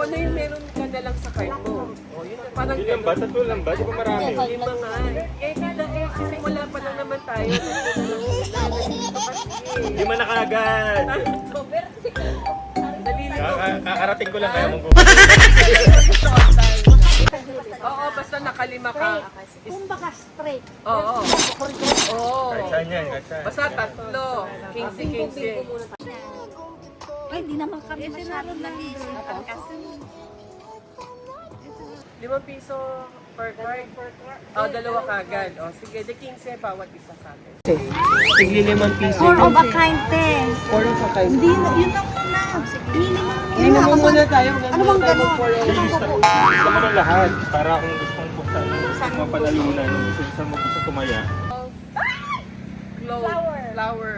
Kung ano yung meron ka na lang sa card mo. O, yun, parang Hindi lang ba? Tatlo lang ba? Di ba marami? Lima nga. Eh, kada eh, sisimula pa lang naman tayo. Hindi man nakagad. Dali lang. Kaka- Kakarating ko lang kaya mong Oo, basta nakalima ka. Kumbaga straight. Oo. Oo. Kahit saan yan, kahit saan. Basta tatlo. 15-15. Ay, hindi naman kami masyado na Limang piso per card. O, dalawa kagad. O, sige, de 15 bawat isa sa atin. Sige, limang piso. Four of a kind, te. Four of a kind. Hindi, na- yun lang muna. Minimum. Mo muna tayo. Ano bang gano'n? Ano? Gusto mo ng lahat. Para kung gustong buksan, mapanalunan, gusto sa mo gusto tumaya. Flower. Flower.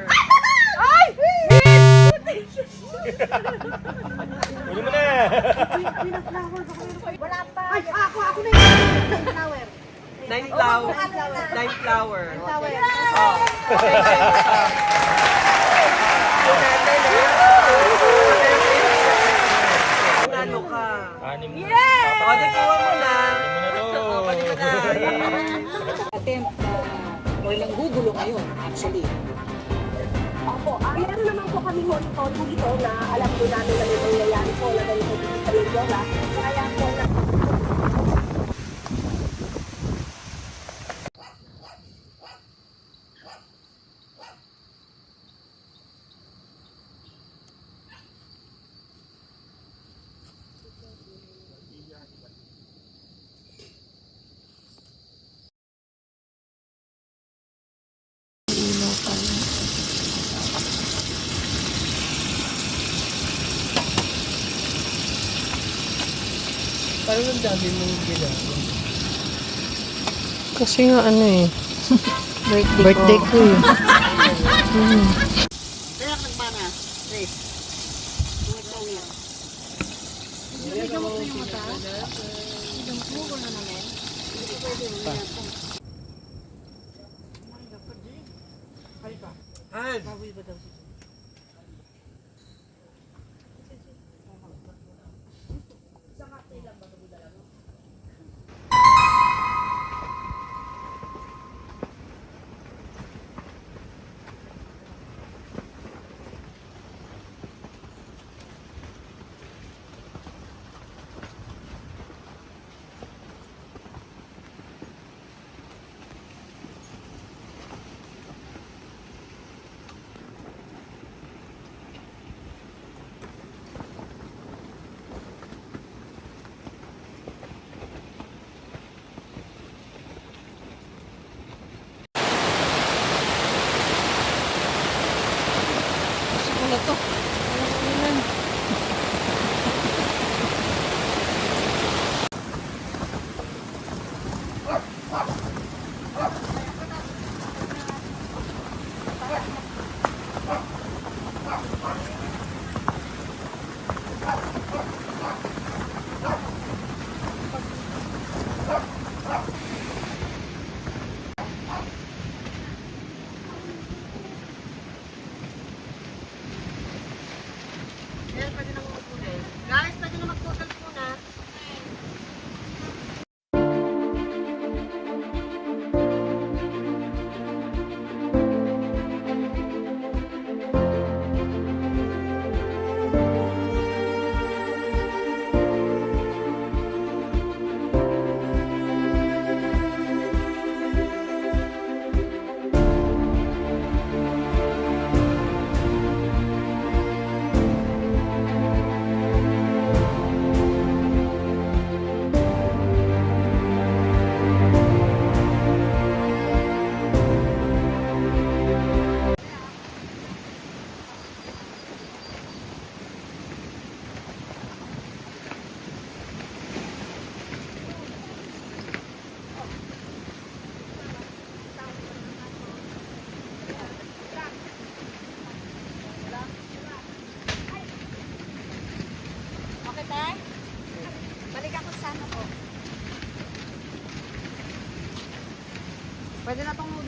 Pwede mo na! Wala pa. Ay, ako, ako na yung flower. Nine flower. Nine flower. Flower. Oh. Ano ka? Anim na. O, di kuha mo na. Anim mo na to. Attempt na or nanggugulo ngayon actually. Opo, ah, meron naman po kami monitoring dito na alam po namin na may nangyayari po na ganito dito sa Mindoro. Kaya po na Parang ang dami mong ginagawa. Kasi nga ano eh. birthday, ko eh. Kaya nagmana, Grace. Tungit Pwede na tong